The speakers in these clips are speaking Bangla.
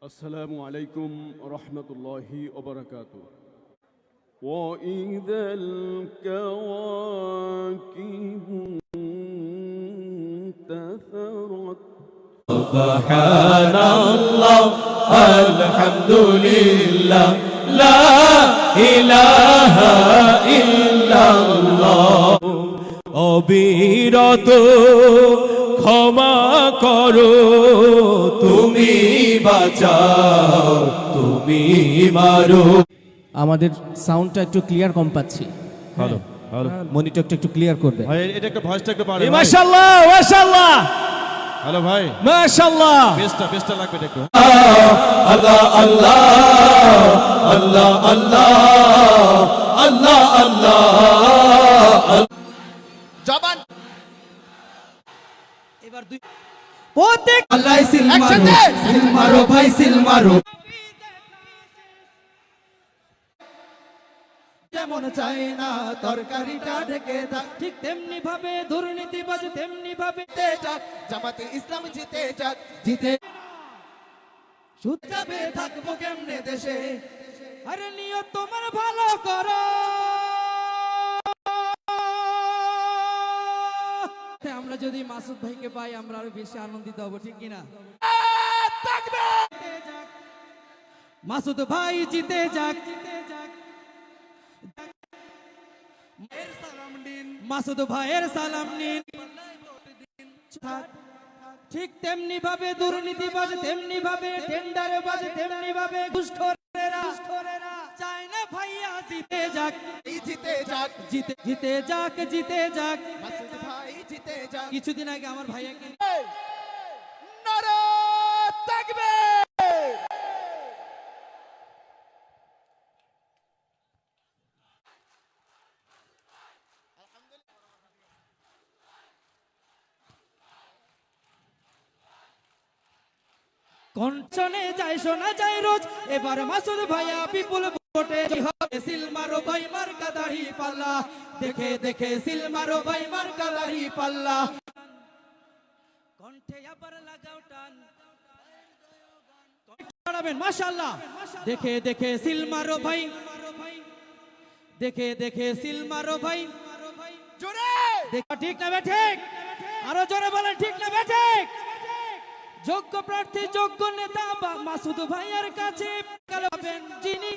السلام عليكم ورحمة الله وبركاته وإذا الكواكب انتثرت سبحان الله الحمد لله لا إله إلا الله অবিরত ক্ষমা করো তুমি বাঁচাও তুমি মারো। আমাদের সাউন্ডটা একটু ক্লিয়ার কম পাচ্ছি। হ্যালো হ্যালো মনিটরটা একটু ক্লিয়ার করবে। ভাই এটা একটা ভয়েসটা একটু বাড়ে মাশাআল্লাহ মাশাআল্লাহ। হ্যালো ভাই। মাশাআল্লাহ। বেস্টটা বেস্টটা লাগবে একটু আল্লাহ আল্লাহ আল্লাহ আল্লাহ আল্লাহ আল্লাহ। জবান। এবার দুই প্রত্যেক আল্লাহ সিল মারো সিল মারো ভাই সিল মারো। যেমন চায় না তরকারিটা ঢেকে থাক ঠিক তেমনি ভাবে দুর্নীতিবাজ তেমনি ভাবে জামাতে ইসলাম জিতে যাক জিতে সুদ যাবে থাকব কেমনে দেশে? আরে নিয়ত তোমার ভালো করো। আমরা যদি মাসুদ ভাইকে পাই, আমরা আরও বেশি আনন্দিত হব, ঠিক কিনা? মাসুদ ভাই জিতে যাক। মাসুদ ভাইয়ের সালাম নিন। ঠিক তেমনি ভাবে দুর্নীতিবাজ তেমনি ভাবে টেন্ডারে বাজে, তেমনি ভাবে ভাইয়া জিতে যাক। জিতে যাক জিতে যাক জিতে যাক। কিছুদিন আগে আমার ভাইয়াকে কঞ্চনে যায় শোনা যায় রোজ। এবার মাসুদ ভাইয়া বিপুল ভোটে পাল্লা। দেখে দেখে সিলমারো ভাই পাল্লা। কণ্ঠে আবার লাগাও টান। দেখে দেখে সিলমারো ভাই। দেখে দেখে ভাই। ঠিক না ঠিক? আরও জোরে বলেন, ঠিক না ঠিক? যোগ্য প্রার্থী, যোগ্য নেতা মাসুদ ভাইয়ের কাছে যিনি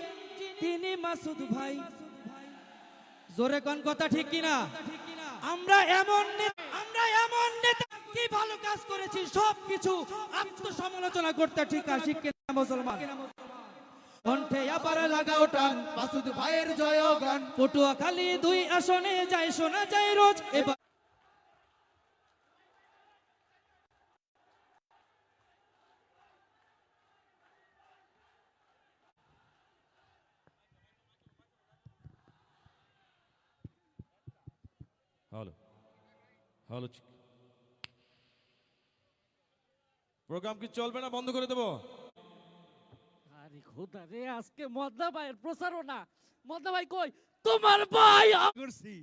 তিনি মাসুদ ভাই। জোরে কোন কথা ঠিক কিনা? আমরা এমন আমরা এমন নেতা কি ভালো কাজ করেছি সব কিছু আত্মসমালোচনা করতে ঠিক আছে কিনা মুসলমান? কণ্ঠে আবার লাগাও টান মাসুদ ভাইয়ের জয়গান। পটুয়াখালী দুই আসনে যায়, শোনা যায় রোজ। এবার হ্যালো হ্যালো প্রোগ্রাম কি চলবে না বন্ধ করে দেবো? আরে খোদা রে আজকে মদনা ভাইয়ের প্রচারণা মদনা ভাই কই? তোমার ভাই করছি।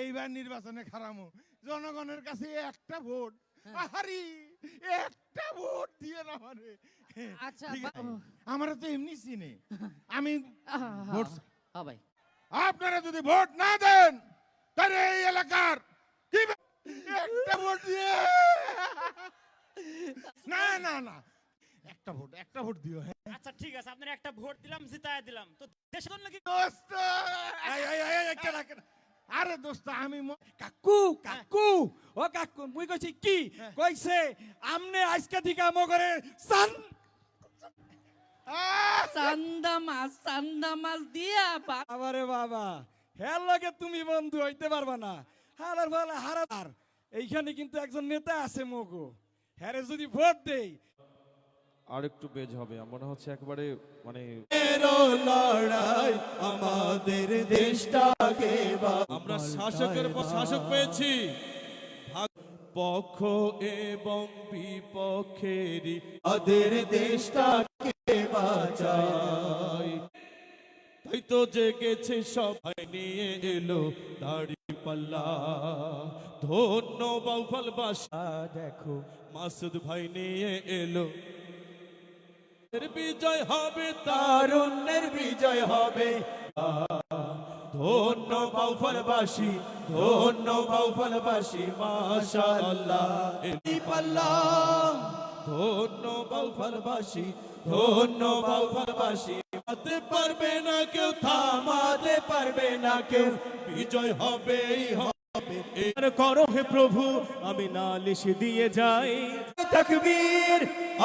এইবার নির্বাচনে খারামো। জনগণের কাছে একটা ভোট। আহারি একটা ভোট দিয়ে না মানে। আচ্ছা। আমরা তো এমনি চিনি আমি ভোট হ্যাঁ ভাই। আপনারা যদি ভোট না দেন তাহলে এই এলাকার কি একটা ভোট দিয়ে না না না। একটা ভোট একটা ভোট দিও হ্যাঁ। আচ্ছা ঠিক আছে। আপনার একটা ভোট দিলাম জিতায় দিলাম। তো দেশের জন্য কি দোস্ত? আরে দোস্ত আমি ম- কাকু কাকু। ও কাকু মুই কইছি কি? কইছে আমনে আজকে দিকা মগরে সান! চান্দা মাছ চান্দা মাছ দিয়া পা- আবারে বাবা। হের লগে তুমি বন্ধু হইতে পারবা না। হারার ফলে হারার এইখানে কিন্তু একজন নেতা আছে মগো। হ্যারে যদি ভোট দেই। আর একটু বেজ হবে মনে হচ্ছে একবারে মানে লড়াই আমাদের দেশটাকে আমরা শাসকের পর শাসক পেয়েছি। পক্ষ এবং বিপক্ষেরই আমাদের দেশটাকে বাঁচাই তাই জেগেছে সবাই নিয়ে এলো দাড়ি পাল্লা। ধন্য বাউফল বাসা, দেখো মাসুদ ভাই নিয়ে এলো। বিজয় হবে, তারুণ্যের বিজয় হবে। ধন্য বাউফলবাসী ধন্য বাউফলবাসী মাশাআল্লাহ। পাল্লা, ধন্য বাউফলবাসী ধন্য বাউফলবাসী থামাতে পারবে না কেউ থামাতে পারবে না কেউ। বিজয় হবেই হবে। এর করো হে প্রভু আমি নালিশ দিয়ে যাই। তকবীর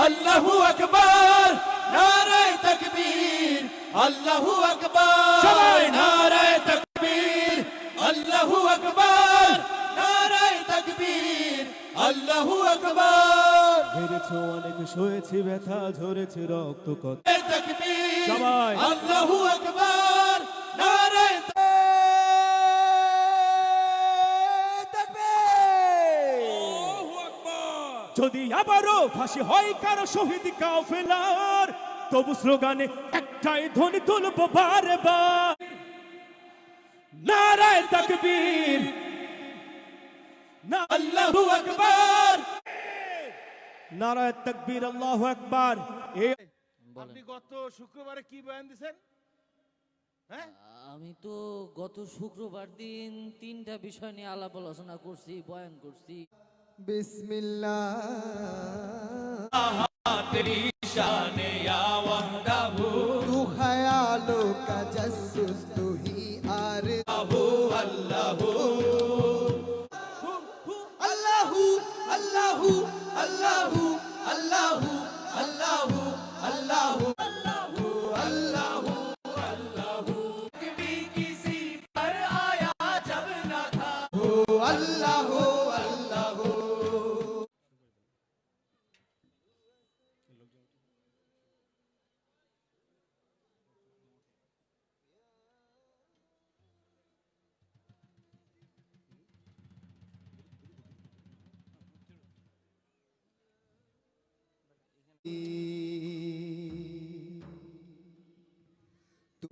আল্লাহু আকবার। নারায় তকবীর আল্লাহু আকবার। সবাই নারায়ে তকবীর আল্লাহু আকবার। নারায় তকবীর আল্লাহু আকবার। হেরেছো অনেক সয়েছে ব্যথা ঝরেছে রক্ত কত। তকবীর সবাই। আল্লাহু আকবার নারায়ে যদি আবারও ফাঁসি হয় কারও শহীদ কাফেলার তবু স্লোগানে একটাই ধ্বনি তুলব বারবার। নারায় তাকবীর। না আল্লাহু আকবার। নারায় তাকবীর আল্লাহু আকবার। এই আপনি গত শুক্রবারে কি বয়ান দিছেন হ্যাঁ? আমি তো গত শুক্রবার দিন তিনটা বিষয় নিয়ে আলাপ আলোচনা করছি বয়ান করছি। বিসমিল্লাহ। তেরি শানে ইয়া ওয়াহদাহু তুহি।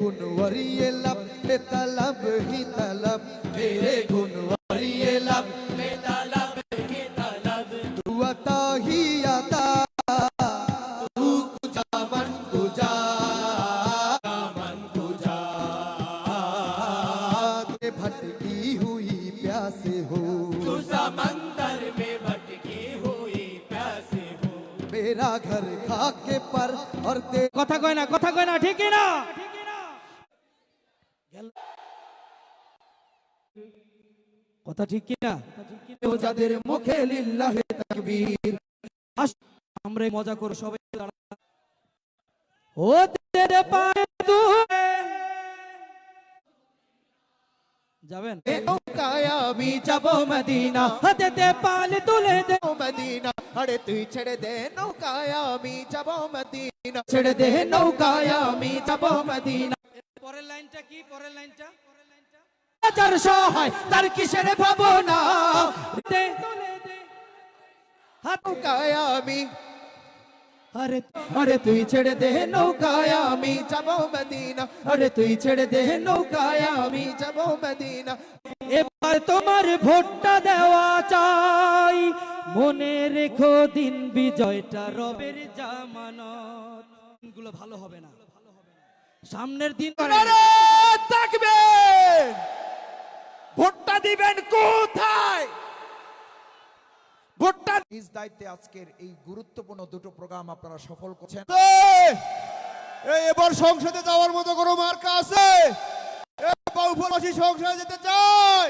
गुनवरिए लब पे तलब ही तलब। तेरे गुनवरिए लब पे तलब ही तलब। तू अता ही अता तू कुजा मन कुजा मन कुजा के भटकी हुई प्यासे हो। तू समंदर में भटकी हुई प्यासे हो। मेरा घर खाके पर और ते कथा कोई ना कथा कोई ना ठीक है ना? কথা ঠিক কি না যাদের মুখে লিল্লাহে তাকবীর আমরা মজা করো সবাই। ও তেরে পায়ে দুয়ে যাবেন? আমি যাব মদিনা। হাতে পাল তুলে দে। মদিনা। আরে তুই ছেড়ে দে নৌকায় আমি যাব মদিনা। ছেড়ে দে নৌকায় আমি যাব মদিনা। পরের লাইনটা কি? পরের লাইনটা? হাজার সহায়, তার কিসের আমি। আরে আরে, তুই ছেড়ে দে, নৌকায় আমি। যাব মদিনা। আরে, তুই ছেড়ে দে, নৌকায় আমি। যাব মদিনা। এবার তোমার ভোটটা দেওয়া চাই। মনে রেখো দিন বিজয়টা রবের জামানত। দিনগুলো ভালো হবে না। সামনের দিন থাকবেন ভোটটা দিবেন কোথায়? ভোটটা নিজ দায়িত্বে আজকের এই গুরুত্বপূর্ণ দুটো প্রোগ্রাম আপনারা সফল করছেন। এবার সংসদে যাওয়ার মতো কোনো মার্কা আছে? এ সংসদে যেতে চায়।